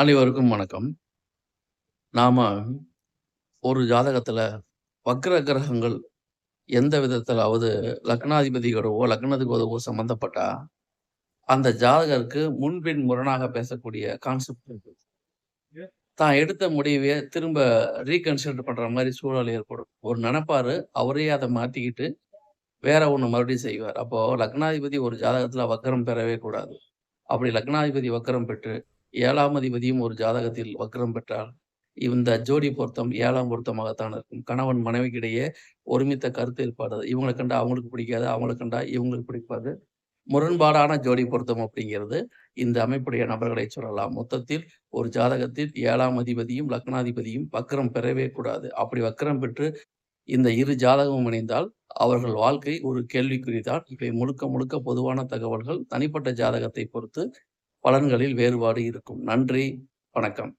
அனைவருக்கும் வணக்கம். நாம ஒரு ஜாதகத்தில் வக்ர கிரகங்கள் எந்த விதத்திலாவது லக்னாதிபதியோடவோ, லக்னத்துக்கோடவோ சம்மந்தப்பட்டா, அந்த ஜாதகருக்கு முன்பின் முரணாக பேசக்கூடிய கான்செப்ட் இருக்கு. தான் எடுத்த முடிவையே திரும்ப ரீகன்சிடர் பண்ணுற மாதிரி சூழல் ஏற்படும். ஒரு நெனப்பாரு, அவரே அதை மாற்றிக்கிட்டு வேற ஒன்று மறுபடியும் செய்வார். அப்போது லக்னாதிபதி ஒரு ஜாதகத்தில் வக்கரம் பெறவே கூடாது. அப்படி லக்னாதிபதி வக்கரம் பெற்று, ஏழாம் அதிபதியும் ஒரு ஜாதகத்தில் வக்ரம் பெற்றால், இந்த ஜோடி பொருத்தம் ஏழாம் பொருத்தமாகத்தான் இருக்கும். கணவன் மனைவிக்கிடையே ஒருமித்த கருத்து ஏற்பாடு. இவங்களை கண்டா அவங்களுக்கு பிடிக்காது, அவங்களை கண்டா இவங்களுக்கு பிடிக்காது. முரண்பாடான ஜோடி பொருத்தம் அப்படிங்கிறது, இந்த அமைப்புடைய நபர்களை சொல்லலாம். மொத்தத்தில் ஒரு ஜாதகத்தில் ஏழாம் அதிபதியும், லக்னாதிபதியும் வக்கரம் பெறவே கூடாது. அப்படி வக்கரம் பெற்று இந்த இரு ஜாதகமும் இணைந்தால், அவர்கள் வாழ்க்கை ஒரு கேள்விக்குறிதான். இவை முழுக்க முழுக்க பொதுவான தகவல்கள். தனிப்பட்ட ஜாதகத்தை பொறுத்து பலன்களில் வேறுபாடு இருக்கும். நன்றி, வணக்கம்.